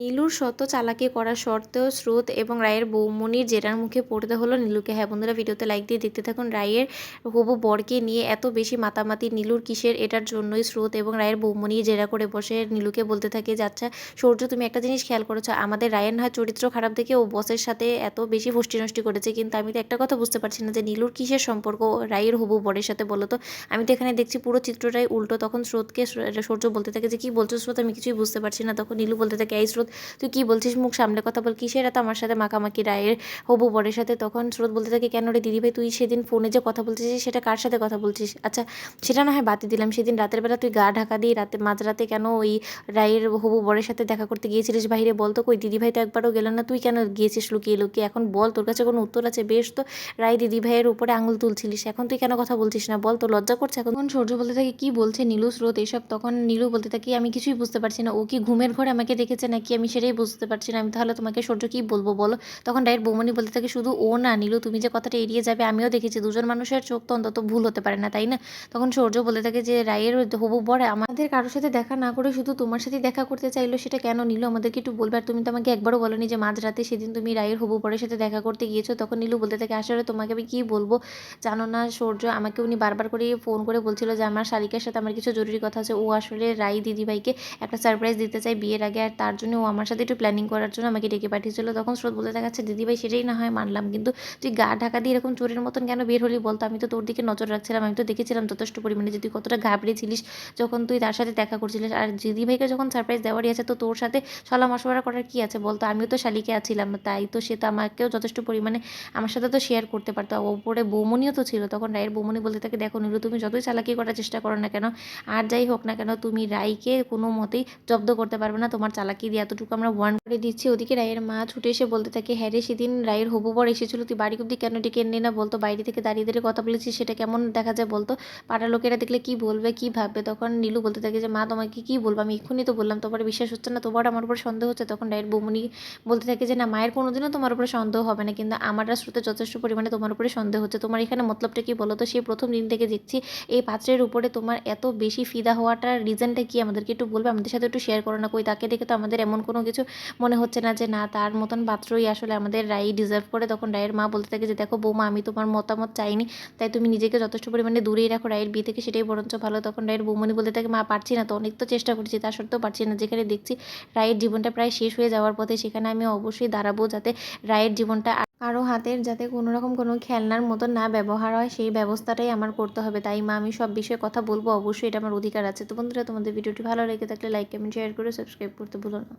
নীলুর শত চালাকি করা সত্ত্বেও স্রোত এবং রায়ের বৌমনির জেরার মুখে পড়তে হলো নীলুকে। হ্যাঁ বন্ধুরা, ভিডিওতে লাইক দিয়ে দেখতে থাকুন। রায়ের হবু বরকে নিয়ে এত বেশি মাতামাতি নীলুর কিসের? এটার জন্যই স্রোত এবং রায়ের বৌমনি জেরা করে বসে নীলুকে বলতে থাকে যে আচ্ছা সূর্য, তুমি একটা জিনিস খেয়াল করেছ। আমাদের রায়ের না চরিত্র খারাপ দেখে ও বসের সাথে এত বেশি নষ্টি করেছে। কিন্তু আমি তো একটা কথা বুঝতে পারছি না যে নীলুর কিসের সম্পর্ক রায়ের হবু বরের সাথে বলো তো? আমি তো এখানে দেখছি পুরো চিত্রটাই উল্টো। তখন স্রোতকে সূর্য বলতে থাকে যে, কি বলছো স্রোত? আমি কিছুই বুঝতে পারছি না। তখন নীলু বলতে থাকে, এই স্রোত তুই কী বলছিস, মুখ সামনে কথা বল, কিসের এত আমার সাথে মাখামাখি রায়ের হবু বরের সাথে? তখন স্রোত বলতে থাকে, কেন রে দিদিভাই তুই সেদিন ফোনে যে কথা বলছিস, সেটা কার সাথে কথা বলছিস? আচ্ছা সেটা না হয় বাতি দিলাম, সেদিন রাতের বেলা তুই গা ঢাকা দিয়ে রাতে মাঝরাতে কেন ওই রায়ের হবু বরের সাথে দেখা করতে গিয়েছিলিস? বাইরে বল তো, কই দিদিভাই তো একবারও গেল না, তুই কেন গিয়েছিস লুকিয়ে লুকিয়ে? এখন বল, তোর কাছে কোনো উত্তর আছে? বেশ তো, রায় দিদিভাইয়ের উপরে আঙুল তুলছিলিস, এখন তুই কেন কথা বলছিস না? বল, তো লজ্জা করছে এখন। সূর্য বলতে থাকে, কি বলছে নীলু স্রোত? এসব তখন নীলু বলতে থাকি, আমি কিছুই বুঝতে পারছি না, ও কি ঘুমের ঘরে আমাকে দেখেছে নাকি? আমি সেটাই বুঝতে পারছি না। আমি তাহলে তোমাকে সূর্য কী বলব বলো? তখন ডায়ের বৌমনি বলতে থাকে, শুধু ও না, নীলু, তুমি যে কথাটা এড়িয়ে যাবে, আমিও দেখেছি। দুজন মানুষের চোখ তো অন্তত ভুল হতে পারে না, তাই না? তখন সূর্য বলে থাকে যে, রায়ের হবু বরে, আমাদের কারোর সাথে দেখা না করে শুধু তোমার সাথে দেখা করতে চাইলো, সেটা কেন? নীলু, আমাদেরকে একটু বলবে। আর তুমি তো আমাকে একবারও বলনি যে, মাঝরাতে সেদিন তুমি রায়ের হবু বরের সাথে দেখা করতে গিয়েছো। তখন নীলু বলতে থাকে, আসলে তোমাকে আমি কী বলব? জানো না সূর্য, আমাকে উনি বারবার করে ফোন করে বলছিল যে, আমার শালিকার সাথে আমার কিছু জরুরি কথা আছে। ও আসলে রাই দিদিভাইকে একটা সারপ্রাইজ দিতে চাই বিয়ের আগে, আর তার জন্য ও আমার সাথে একটু প্ল্যানিং করার জন্য আমাকে ডেকে পাঠিয়েছিল। তখন স্রোত বলতে দেখাচ্ছে দিদিভাই, সেটাই না হয় মানলাম, কিন্তু তুই গা ঢাকা দিয়ে এরকম চোরের মতন কেন বের হলি বলতো? আমি তো তোর দিকে নজর রাখছিলাম, আমি তো দেখেছিলাম যথেষ্ট পরিমাণে যে তুই কতটা ঘাবড়েছিলিস যখন তুই তার সাথে দেখা করছিলিস। আর দিদিভাইকে যখন সারপ্রাইজ দেওয়ারই আছে, তো তোর সাথে সলা মশওয়ারা করার কী আছে বলতো? আমিও তো শালিকে আছিলাম, তাই তো সে তো আমাকেও যথেষ্ট পরিমাণে আমার সাথে তো শেয়ার করতে পারতো। ওপরে বৌমনিও তো ছিল, তখন রায়ের বৌমনি বলতে থাকে, দেখো নীলু, তুমি যতই চালাকি করার চেষ্টা করো না কেন, আর যাই হোক না কেন, তুমি রায়কে কোনো মতেই জব্দ করতে পারবে না, তোমার চালাকি দিয়ে এতটুকু আমরা ওয়ার্ন করে দিচ্ছি। ওদিকে রায়ের মা ছুটে এসে বলতে থাকে হ্যাঁ রে, সেদিন রায়ের হবু বর এসেছিল, তুই বাড়ি অব্দি কেন ডেকে এনে না বলতো? বাইরে থেকে দাঁড়িয়ে দাঁড়িয়ে কথা বলেছিস, সেটা কেমন দেখা যায় বলতো? পাড়ার লোকেরা দেখলে কি বলবে, কি ভাববে? তখন নীলু বলতে থাকে যে, মা, তোমাকে কি বলব? আমি এক্ষুনি তো বললাম, তোমার বিশ্বাস হচ্ছে না, তোমার আমার উপর সন্দেহ হচ্ছে। তখন রায়ের বৌমনি বলতে থাকে যে, না, মায়ের কোনোদিনও তোমার উপরে সন্দেহ হবে না, কিন্তু আমার শ্রুতে যথেষ্ট পরিমাণে তোমার উপরে সন্দেহ হচ্ছে। তোমার এখানে মতলবটা কি বলো তো সেই প্রথম দিন থেকে দেখছি, এই পাত্রের উপরে তোমার এত বেশি ফিদা হওয়াটার রিজনটা কি? আমাদেরকে একটু বলবে? আমাদের সাথে একটু শেয়ার করো না কই? তাকে দেখে তো আমাদের এমন কোনো কিছু মনে হচ্ছে না যে, না, তার মতন পাত্রই আসলে আমাদের রাই ডিজার্ভ করে। তখন রায়ের মা বলতে থাকে যে, দেখো বৌমা, আমি তোমার মতামত চাইনি, তাই তুমি নিজেকে যথেষ্ট পরিমাণে দূরেই রাখো রায়ের বিয়ে থেকে, সেটাই বরঞ্চ ভালো। তখন রায়ের বৌমনি বলতে থাকে, মা, পারছি না তো, অনেক তো চেষ্টা করছি, তা সত্ত্বেও পারছি না। যেখানে দেখছি রায়ের জীবনটা প্রায় শেষ হয়ে যাওয়ার পথে, সেখানে আমি অবশ্যই দাঁড়াবো যাতে রায়ের জীবনটা কারও হাতের যাতে কোনো রকম কোনো খেলনার মতো না ব্যবহার হয়, সেই ব্যবস্থাটাই আমার করতে হবে। তাই মা, আমি সব বিষয়ে কথা বলব, অবশ্যই এটা আমার অধিকার আছে। তো বন্ধুরা, তোমাদের ভিডিওটি ভালো লেগে থাকলে লাইক কমেন্ট শেয়ার করে সাবস্ক্রাইব করতে ভুলো না।